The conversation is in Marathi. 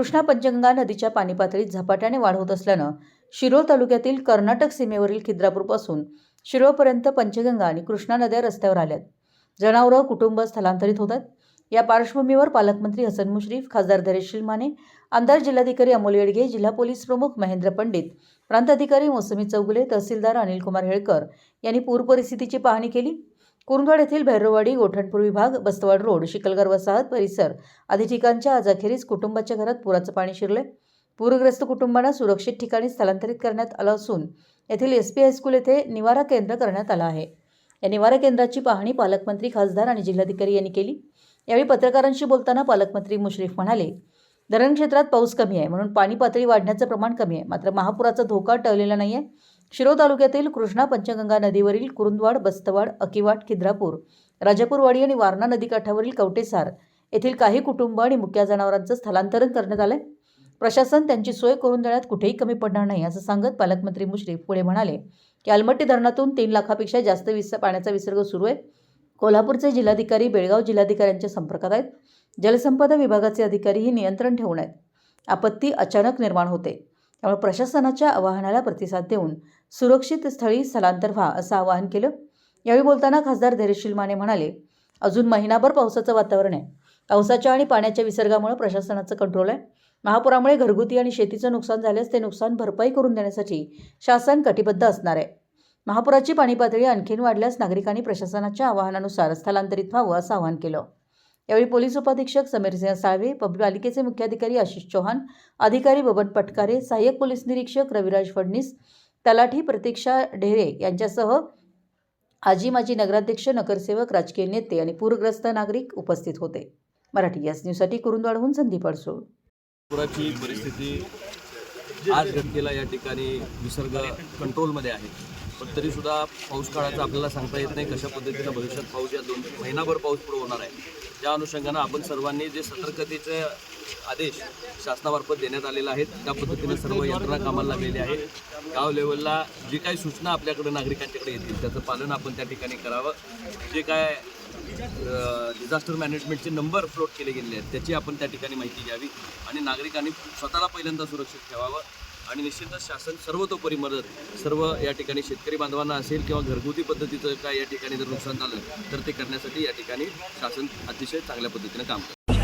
कृष्णा पंचगंगा नदीच्या पाणी पातळीत झपाट्याने वाढ होत असल्यानं शिरोळ तालुक्यातील कर्नाटक सीमेवरील खिद्रापूरपासून शिरोळपर्यंत पंचगंगा आणि कृष्णा नद्या रस्त्यावर आल्यात. जनावरं कुटुंब स्थलांतरित होतात. या पार्श्वभूमीवर पालकमंत्री हसन मुश्रीफ खासदार धरेश माने आमदार जिल्हाधिकारी अमोल येडगे जिल्हा पोलीस प्रमुख महेंद्र पंडित प्रांताधिकारी मोसमी चौगुले तहसीलदार अनिलकुमार हेळकर यांनी पूर परिस्थितीची पाहणी केली. कुरुंदवाड येथील भैरववाडी गोठणपूर विभाग बस्तवाड रोड शिकलगर वसाहत परिसर आदी ठिकाणच्या आज अखेरीस कुटुंबाच्या घरात पुराचं पाणी शिरले पूरग्रस्त कुटुंबांना सुरक्षित ठिकाणी स्थलांतरित करण्यात आलं असून येथील एस पी हायस्कूल येथे निवारा केंद्र करण्यात आलं आहे. या निवारा केंद्राची पाहणी पालकमंत्री खासदार आणि जिल्हाधिकारी यांनी केली. यावेळी पत्रकारांशी बोलताना पालकमंत्री मुश्रीफ म्हणाले धरण क्षेत्रात पाऊस कमी आहे म्हणून पाणी पातळी वाढण्याचं प्रमाण कमी आहे. मात्र महापुराचा धोका टळलेला नाही आहे शिरो तालुक्यातील कृष्णा पंचगंगा नदीवरील कुरुंदवाड बस्तवाड अकिवाट खिद्रापूर राजापूरवाडी आणि वारणा नदीकाठावरील कवटेसार येथील काही कुटुंब आणि मुक्या जनावरांचं स्थलांतरण करण्यात आलंय. प्रशासन त्यांची सोय करून देण्यात कुठेही कमी पडणार नाही असं सांगत पालकमंत्री मुश्रीफ पुढे म्हणाले. की अलमट्टी धरणातून तीन लाखापेक्षा जास्त विस पाण्याचा विसर्ग सुरू आहे. कोल्हापूरचे जिल्हाधिकारी बेळगाव जिल्हाधिकाऱ्यांच्या संपर्कात आहेत. जलसंपदा विभागाचे अधिकारीही नियंत्रण ठेवून आहेत. आपत्ती अचानक निर्माण होते. त्यामुळे प्रशासनाच्या आवाहनाला प्रतिसाद देऊन सुरक्षित स्थळी स्थलांतर व्हा असं आवाहन केलं. यावेळी बोलताना खासदार धैर्यशील माने म्हणाले अजून महिनाभर पावसाचं वातावरण आहे. पावसाच्या आणि पाण्याच्या विसर्गामुळे प्रशासनाचं कंट्रोल आहे. महापुरामुळे घरगुती आणि शेतीचं नुकसान झाल्यास ते नुकसान भरपाई करून देण्यासाठी शासन कटिबद्ध असणार आहे. महापुराची पाणी पातळी आणखीन वाढल्यास नागरिकांनी प्रशासनाच्या आवाहनानुसार स्थलांतरित व्हावं असं आवाहन केलं. यावेळी पोलीस उपाधीक्षक समीरसिंह साळवे पालिकेचे मुख्याधिकारी आशिष चौहान अधिकारी बबन पटकारे सहाय्यक पोलीस निरीक्षक रविराज फडणीस तलाठी प्रतीक्षा ढेरे यांच्यासह आजी माजी नगराध्यक्ष नगरसेवक राजकीय नेते आणि पूरग्रस्त नागरिक उपस्थित होते. मराठी याच न्यूजसाठी कुरुंदवाडहून संदीप अडसूळ. पुराची परिस्थिती आज घटकेला या ठिकाणी निसर्ग कंट्रोलमध्ये आहे. पण तरीसुद्धा पाऊस काळाचं आपल्याला सांगता येत नाही कशा पद्धतीनं भविष्यात पाऊस या दोन महिनाभर पाऊस पुढे होणार आहे. त्या अनुषंगानं आपण सर्वांनी जे सतर्कतेचे आदेश शासनामार्फत देण्यात आलेले आहेत त्या पद्धतीने सर्व यंत्रणा कामाला लागलेली आहे. गाव लेवलला जी काही सूचना आपल्याकडे नागरिकांच्याकडे येतील त्याचं पालन आपण त्या ठिकाणी करावं. जे काय डिझास्टर मॅनेजमेंटचे नंबर फ्लोट केले गेलेले आहेत त्याची आपण त्या ठिकाणी माहिती घ्यावी आणि नागरिकांनी स्वतःला पहिल्यांदा सुरक्षित ठेवावं. आणि निश्चितच शासन सर्वतोपरी मदत सर्व या ठिकाणी शेतकरी बांधवांना असेल किंवा घरगुती पद्धतीचं काय या ठिकाणी जर नुकसान झालं तर ते करण्यासाठी या ठिकाणी शासन अतिशय चांगल्या पद्धतीने काम करतं.